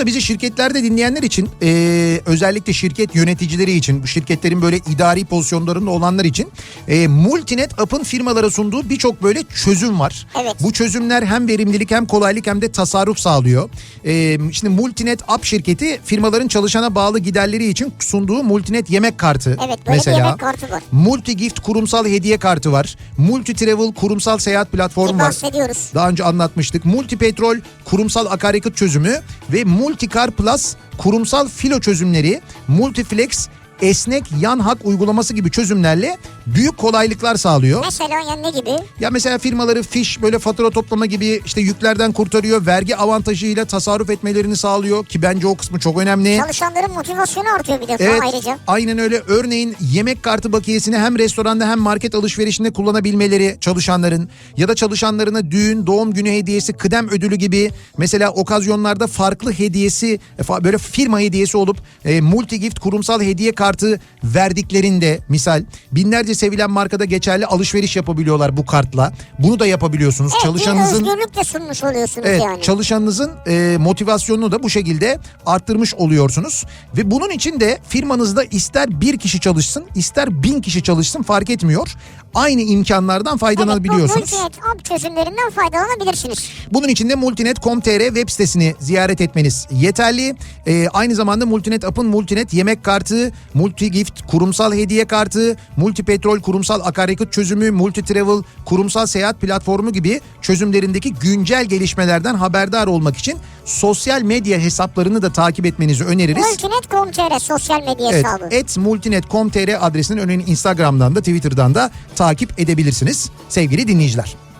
arada bizi şirketlerde dinleyenler için e, özellikle şirket yöneticileri için bu şirketlerin böyle idari pozisyonlarında olanlar için e, Multinet App'ın firmalara sunduğu birçok böyle çözüm var. Evet. Bu çözümler hem verimlilik hem kolaylık hem de tasarruf sağlıyor. E, şimdi Multinet App şirketi firmaların çalışana bağlı giderleri için sunduğu Multinet yemek kartı Evet böyle mesela. bir yemek kartı var. Multi Gift kurumsal hediye kartı var. Multi Travel kurumsal seyahat platformu Bir var. Daha önce anlatmıştık. Multi Petrol kurumsal akaryakıt çözümü ve Multicar Plus kurumsal filo çözümleri, Multiflex esnek yan hak uygulaması gibi çözümlerle büyük kolaylıklar sağlıyor. Mesela yani ne gibi? Ya mesela firmaları fiş böyle fatura toplama gibi işte yüklerden kurtarıyor. Vergi avantajıyla tasarruf etmelerini sağlıyor ki bence o kısmı çok önemli. Çalışanların motivasyonu artıyor bir defa Evet ayrıca. aynen öyle örneğin yemek kartı bakiyesini hem restoranda hem market alışverişinde kullanabilmeleri çalışanların ya da çalışanlarına düğün doğum günü hediyesi kıdem ödülü gibi mesela okazyonlarda farklı hediyesi e, böyle firma hediyesi olup e, multi gift kurumsal hediye kartı verdiklerinde misal binlerce sevilen markada geçerli alışveriş yapabiliyorlar bu kartla bunu da yapabiliyorsunuz Evet çalışanınızın bir özgürlük de sunmuş oluyorsunuz Evet yani. çalışanınızın e, motivasyonunu da bu şekilde arttırmış oluyorsunuz. Ve bunun için de firmanızda ister bir kişi çalışsın ister bin kişi çalışsın fark etmiyor. Aynı imkanlardan Evet, faydalanabiliyorsunuz. bu multi app çözümlerinden faydalanabilirsiniz. Bunun için de multinet.com.tr web sitesini ziyaret etmeniz yeterli. Ee, aynı zamanda Multinet App'ın Multinet yemek kartı, Multi Gift kurumsal hediye kartı, Multi Petrol kurumsal akaryakıt çözümü, Multi Travel kurumsal seyahat platformu gibi çözümlerindeki güncel gelişmelerden haberdar olmak için sosyal medya hesaplarını da takip etmenizi öneririz. Multinet.com.tr sosyal medya Evet, hesabı. et multinet.com.tr adresinin örneğin Instagram'dan da Twitter'dan da takip edebilirsiniz sevgili dinleyiciler.